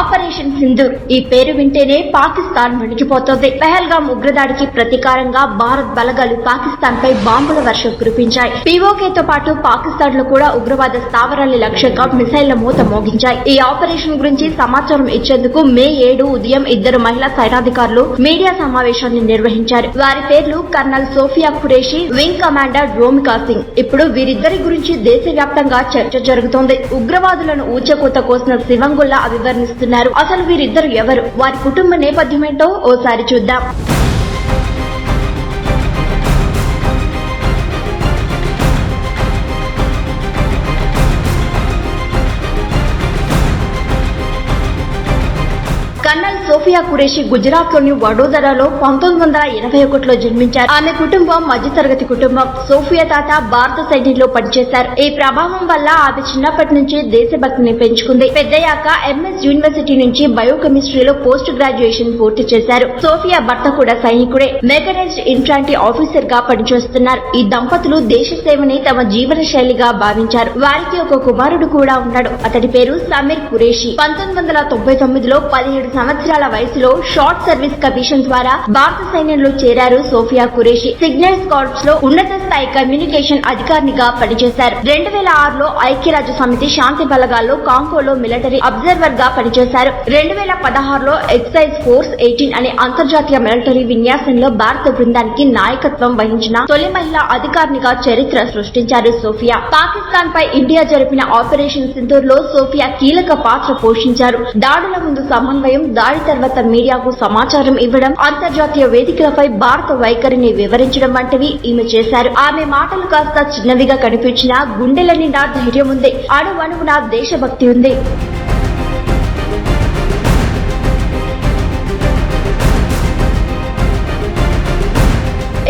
Operation Sindoor ఈ పేరు వింటేనే పాకిస్తాన్ వణికిపోతోంది పెహల్గాం ఉగ్రదాడికి ప్రతీకారంగా భారత్ బలగాలు పాకిస్తాన్ పై బాంబుల వర్షం కురిపించాయి. పీఓకేతో పాటు పాకిస్తాన్లో కూడా ఉగ్రవాద స్థావరాల లక్ష్యంగా మిసైళ్ళ మూత మోగించాయి. ఈ ఆపరేషన్ గురించి సమాచారం ఇచ్చేందుకు మే ఏడు ఉదయం ఇద్దరు మహిళా సైనాధికారులు మీడియా సమావేశాన్ని నిర్వహించారు. వారి పేర్లు colonel Sofiya Qureshi wing commander Romika Singh. ఇప్పుడు వీరిద్దరి గురించి దేశవ్యాప్తంగా చర్చ జరుగుతోంది. ఉగ్రవాదులను ఊచకూత కోసిన శివంగుల్లా అభివర్ణిస్తున్నారు అసలు వీరిద్దరు ఎవరు? వారి కుటుంబ నేపథ్యమేంటో ఓసారి చూద్దాం. కన్నల్ సోఫియా కురేషి గుజరాత్లోని వడోదరాలో పంతొమ్మిది వందల ఎనభై ఒకటిలో జన్మించారు. ఆమె కుటుంబం మధ్యతరగతి కుటుంబం. సోఫియా తాత భారత సైన్యంలో పనిచేశారు. ఈ ప్రభావం వల్ల ఆమె చిన్నప్పటి నుంచి దేశభక్తిని పెంచుకుంది. పెద్దయ్యాక ఎంఎస్ యూనివర్సిటీ నుంచి బయోకెమిస్ట్రీలో పోస్ట్ గ్రాడ్యుయేషన్ పూర్తి చేశారు. సోఫియా భర్త కూడా సైనికుడే. మెకనైజ్డ్ ఇన్ఫాంట్రీ ఆఫీసర్గా పనిచేస్తున్నారు. ఈ దంపతులు దేశ సేవని తమ జీవన శైలిగా భావించారు. వారికి ఒక కుమారుడు కూడా ఉన్నాడు. అతడి పేరు సమీర్ కురేషి పంతొమ్మిది వందల తొంభై తొమ్మిదిలో పదిహేడు సంవత్సరాల వయసులో షార్ట్ సర్వీస్ కమిషన్ ద్వారా భారత సైన్యంలో చేరారు సోఫియా కురేషి సిగ్నల్ కార్ప్స్లో ఉన్నత స్థాయి కమ్యూనికేషన్ అధికారినిగా పనిచేశారు. రెండు వేల ఆరులో ఐక్యరాజ్య సమితి శాంతి బలగాల్లో కాంగోలో మిలిటరీ అబ్జర్వర్గా పనిచేశారు. రెండు వేల పదహారులో ఎక్సైజ్ ఫోర్స్ ఎయిటీన్ అనే అంతర్జాతీయ మిలిటరీ విన్యాసంలో భారత బృందానికి నాయకత్వం వహించిన తొలి మహిళా అధికారినిగా చరిత్ర సృష్టించారు సోఫియా. పాకిస్తాన్ పై ఇండియా జరిపిన ఆపరేషన్ సింధూర్లో సోఫియా కీలక పాత్ర పోషించారు. దాడుల ముందు సమన్వయం దాడి తర్వాత మీడియాకు సమాచారం ఇవ్వడం అంతర్జాతీయ వేదికలపై భారత వైఖరిని వివరించడం వంటివి ఈమె చేశారు. ఆమె మాటలు కాస్త చిన్నవిగా కనిపించినా గుండెల నిండా ధైర్యం ఉంది. అణువణువున దేశభక్తి ఉంది.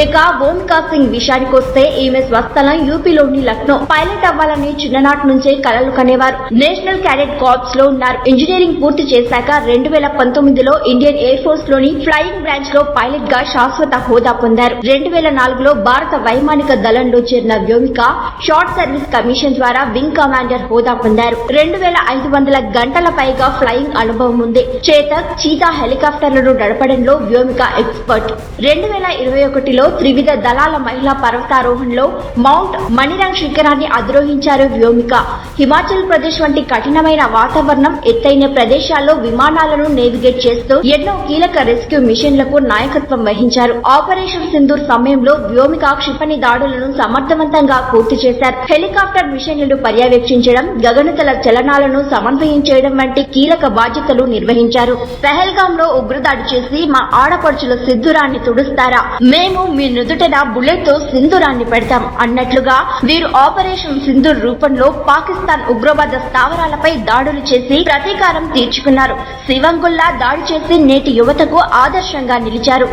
ఇక భూమికా సింగ్ విషయానికి వస్తే ఈమె స్వస్థలం యూపీలోని లక్నో. పైలట్ అవ్వాలని చిన్ననాటి నుంచే కలలు కనేవారు. నేషనల్ క్యాడెట్ కార్ప్స్లో ఉన్నారు. ఇంజనీరింగ్ పూర్తి చేశాక రెండు వేల పంతొమ్మిదిలో ఇండియన్ ఎయిర్ ఫోర్స్లోని ఫ్లయింగ్ బ్రాంచ్లో పైలట్గా శాశ్వత హోదా పొందారు. రెండు వేల నాలుగులో భారత వైమానిక దళంలో చేరిన వ్యోమిక షార్ట్ సర్వీస్ కమిషన్ ద్వారా వింగ్ కమాండర్ హోదా పొందారు. రెండు వేల ఐదు వందల గంటల పైగా ఫ్లయింగ్ అనుభవం ఉంది. చేతక్ చీతా హెలికాప్టర్లను నడపడంలో వ్యోమిక ఎక్స్పర్ట్. రెండు వేల ఇరవై ఒకటిలో త్రివిధ దళాల మహిళా పర్వతారోహణలో మౌంట్ మణిరంగ్ శిఖరాన్ని అధిరోహించారు వ్యోమిక. హిమాచల్ ప్రదేశ్ వంటి కఠినమైన వాతావరణం ఎత్తైన ప్రదేశాల్లో విమానాలను నేవిగేట్ చేస్తూ ఎన్నో కీలక రెస్క్యూ మిషన్లకు నాయకత్వం వహించారు. ఆపరేషన్ సింధూర్ సమయంలో వ్యోమిక క్షిపణి దాడులను సమర్థవంతంగా పూర్తి చేశారు. హెలికాప్టర్ మిషన్లను పర్యవేక్షించడం గగనతల చలనాలను సమన్వయం చేయడం వంటి కీలక బాధ్యతలు నిర్వహించారు. పెహల్గాం లో ఉగ్రదాడి చేసి మా ఆడపడుచుల సిద్ధురాన్ని తుడుస్తారా? మేము మీ నుదుటన బుల్లెట్తో సింధూరాన్ని పెడతాం. అన్నట్లుగా వీరు ఆపరేషన్ సింధూర్ రూపంలో పాకిస్తాన్ ఉగ్రవాద స్థావరాలపై దాడులు చేసి ప్రతీకారం తీర్చుకున్నారు. శివంగుల్లా దాడి చేసి నేటి యువతకు ఆదర్శంగా నిలిచారు.